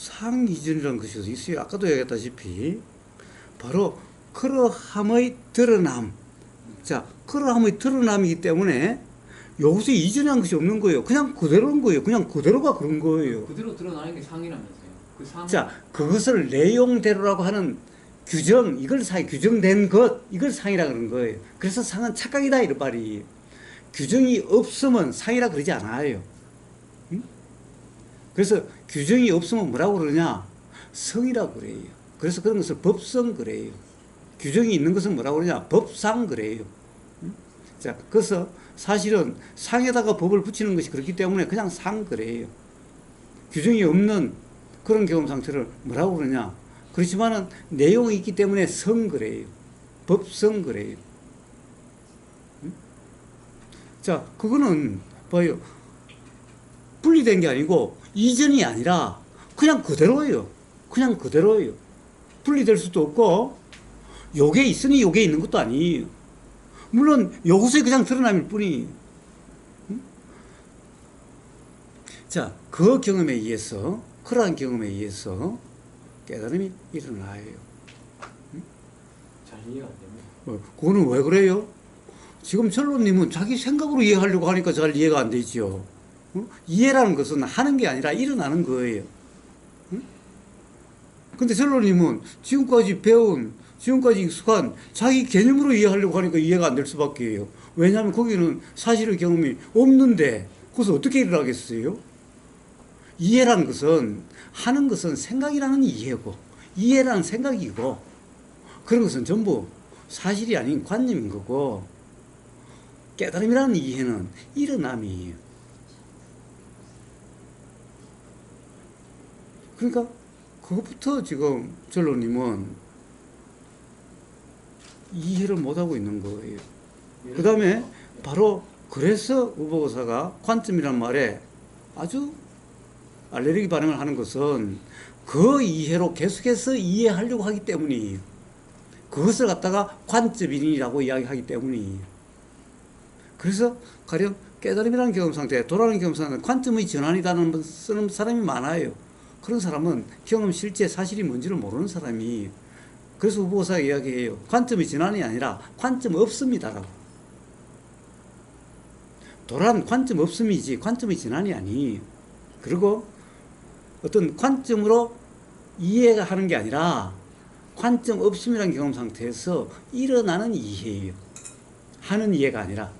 상이전이라는 것이 있어요? 아까도 얘기했다시피 바로 그러함의 드러남. 자, 그러함의 드러남이기 때문에 여기서 이전한 것이 없는 거예요. 그냥 그대로인 거예요. 그냥 그대로가 그런 거예요. 그대로 드러나는 게 상이라면서요. 그 상. 자, 그것을 내용대로라고 하는 규정, 이걸 상, 규정된 것, 이걸 상이라 그러는 거예요. 그래서 상은 착각이다, 이런 말이. 규정이 없으면 상이라 그러지 않아요. 응? 그래서 규정이 없으면 뭐라고 그러냐? 성이라고 그래요. 그래서 그런 것을 법성 그래요. 규정이 있는 것은 뭐라고 그러냐? 법상 그래요. 응? 자, 그래서 사실은 상에다가 법을 붙이는 것이 그렇기 때문에 그냥 상 그래요. 규정이 없는 그런 경험 상태를 뭐라고 그러냐? 그렇지만은 내용이 있기 때문에 성 그래요. 법성 그래요. 응? 자, 그거는 봐요. 분리된 게 아니고 이전이 아니라 그냥 그대로예요. 그냥 그대로예요. 분리될 수도 없고 요게 있으니 요게 있는 것도 아니에요. 물론 여기서 그냥 드러남일 뿐이에요. 응? 자, 그 경험에 의해서 그러한 경험에 의해서 깨달음이 일어나요. 잘 이해가 안 됩니다. 어, 그거는 왜 그래요? 지금 철로님은 자기 생각으로 이해하려고 하니까 잘 이해가 안 되죠. 어? 이해라는 것은 하는 게 아니라 일어나는 거예요. 응? 근데 철로님은 지금까지 배운, 지금까지 익숙한 자기 개념으로 이해하려고 하니까 이해가 안 될 수밖에요. 왜냐하면 거기는 사실의 경험이 없는데 거기서 어떻게 일어나겠어요? 이해라는 것은 하는 것은 생각이라는 이해고 이해라는 생각이고 그런 것은 전부 사실이 아닌 관념인 거고 깨달음이라는 이해는 일어남이에요. 그러니까 그것부터 지금 전로님은 이해를 못하고 있는 거예요. 그 다음에 바로 그래서 우보고사가 관점이란 말에 아주 알레르기 반응을 하는 것은 그 이해로 계속해서 이해하려고 하기 때문이에요. 그것을 갖다가 관점이라고 이야기하기 때문이에요. 그래서 가령 깨달음이라는 경험 상태, 도라는 경험 상태, 관점의 전환이라는 쓰는 사람이 많아요. 그런 사람은 경험 실제 사실이 뭔지를 모르는 사람이 그래서 우보사가 이야기해요. 관점의 전환이 아니라 관점 없습니다라고. 도란 관점 없음이지 관점의 전환이 아니. 그리고 어떤 관점으로 이해가 하는 게 아니라 관점 없음이라는 경험 상태에서 일어나는 이해예요. 하는 이해가 아니라